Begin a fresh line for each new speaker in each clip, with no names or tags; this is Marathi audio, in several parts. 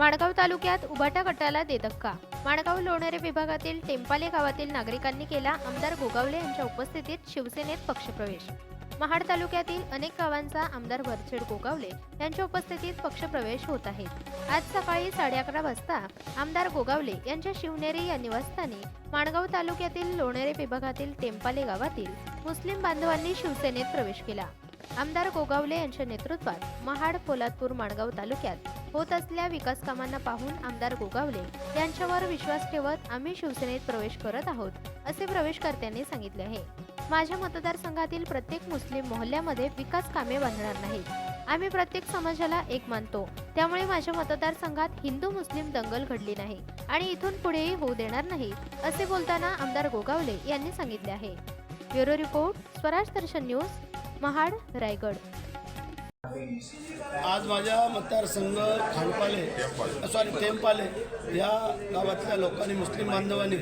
माणगाव तालुक्यात उभाटा गटाला देधक्का माणगाव लोणारे विभागातील टेंपाले गावातील नागरिकांनी केला आमदार गोगावले यांच्या उपस्थितीत शिवसेनेत पक्षप्रवेश. महाड तालुक्यातील अनेक गावांचा आमदार वरछेड गोगावले यांच्या उपस्थितीत पक्षप्रवेश होत आहे. आज सकाळी साडे अकरा वाजता आमदार गोगावले यांच्या शिवनेरी या निवासस्थानी माणगाव तालुक्यातील लोणेरे विभागातील टेंपाले गावातील मुस्लिम बांधवांनी शिवसेनेत प्रवेश केला. आमदार गोगावले यांच्या नेतृत्वात महाड पोलादपूर माणगाव तालुक्यात होत असलेल्या विकास कामांना पाहून आमदार गोगावले यांच्यावर विश्वास ठेवत आम्ही शिवसेनेत प्रवेश करत आहोत असे प्रवेशकर्त्यांनी सांगितले आहे. माझ्या मतदारसंघातील प्रत्येक मुस्लिम मोहल्ल्यामध्ये विकास कामे बांधणार नाहीत. आम्ही प्रत्येक समाजाला एक मानतो. त्यामुळे माझ्या मतदारसंघात हिंदू मुस्लिम दंगल घडली नाही आणि इथून पुढेही होऊ देणार नाही असे बोलताना आमदार गोगावले यांनी सांगितले आहे. Bureau report Swaraj Darshan news Mahad Raigad.
आज माझ्या मतदारसंघ खानपाले सॉरी टेंपाले या गावातल्या लोकांनी मुस्लिम बांधवांनी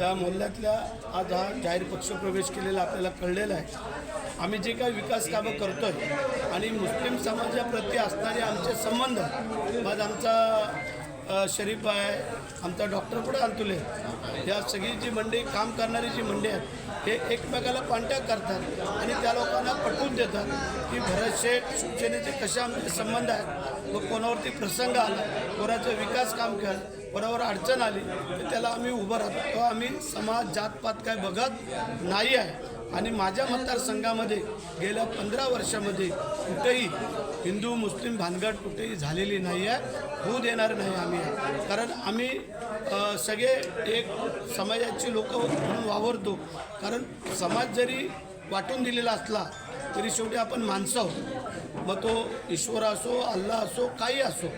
या मोहल्ल्यातल्या आज हा जाहीर पक्षप्रवेश केलेला आपल्याला कळलेला आहे. आम्ही जे काही विकास कामं करतो आहे आणि मुस्लिम समाजाप्रती असणारे आमचे संबंध आज आमचा शरीफ आहे आमचा डॉक्टर पुढे अंतुले या सगळी जी मंडळी काम करणारी जी मंडळी आहेत हे एकमेकाला कॉन्टॅक्ट करतात आणि त्या लोकांना पटवून देतात की भरत शेठ शिवसेनेचे कसे आमचे संबंध आहेत व कोणावरती प्रसंग आला कोणाचं विकास काम केलं बरोबर अडचण आली तर त्याला आम्ही उभं राहतो. किंवा आम्ही समाज जातपात काय बघत नाही आहे. आणि माझ्या मतदारसंघामध्ये गेल्या पंधरा वर्षामध्ये कुठेही हिंदू मुस्लिम भानगड कुठेही झालेली नाही आहे. होऊ देणार नाही आम्ही. कारण आम्ही सगळे एक समाजाची लोक म्हणून वावरतो. कारण समाज जरी वाटून दिलेला असला तरी शेवटी आपण माणसं आहोत. मग तो ईश्वर असो अल्ला असो काही असो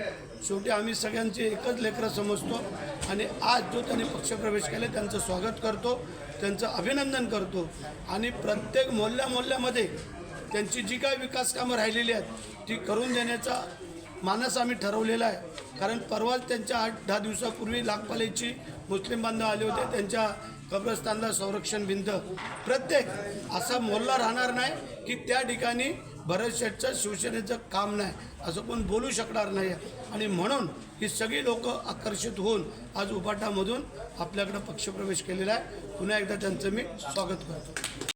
शेवटी आम्ही सगळ्यांचे एकच लेकरं समजतो आणि आज जो त्यांनी पक्षप्रवेश केला त्यांचं स्वागत करतो त्यांचं अभिनंदन करतो आणि प्रत्येक मोहल्ल्या मोहल्ल्यामध्ये त्यांची जी काही विकास कामं राहिलेली आहेत ती करून देण्याचा मानस आम्ही ठरवलेला आहे. कारण परवाच त्यांच्या आठ दहा दिवसापूर्वी लाखपालेची मुस्लिम बांधव आले होते त्यांच्या कब्रस्तानला संरक्षण भिंत प्रत्येक असा मोहल्ला राहणार नाही की त्या ठिकाणी भरत शेठचं शिवसेनेचं काम नाही. असं कोण बोलू शकणार नाही. आणि म्हणून ही सगळी लोक आकर्षित होऊन आज उपाटामधून आपल्याकडं पक्षप्रवेश केलेला आहे. पुन्हा एकदा त्यांचं मी स्वागत करतो.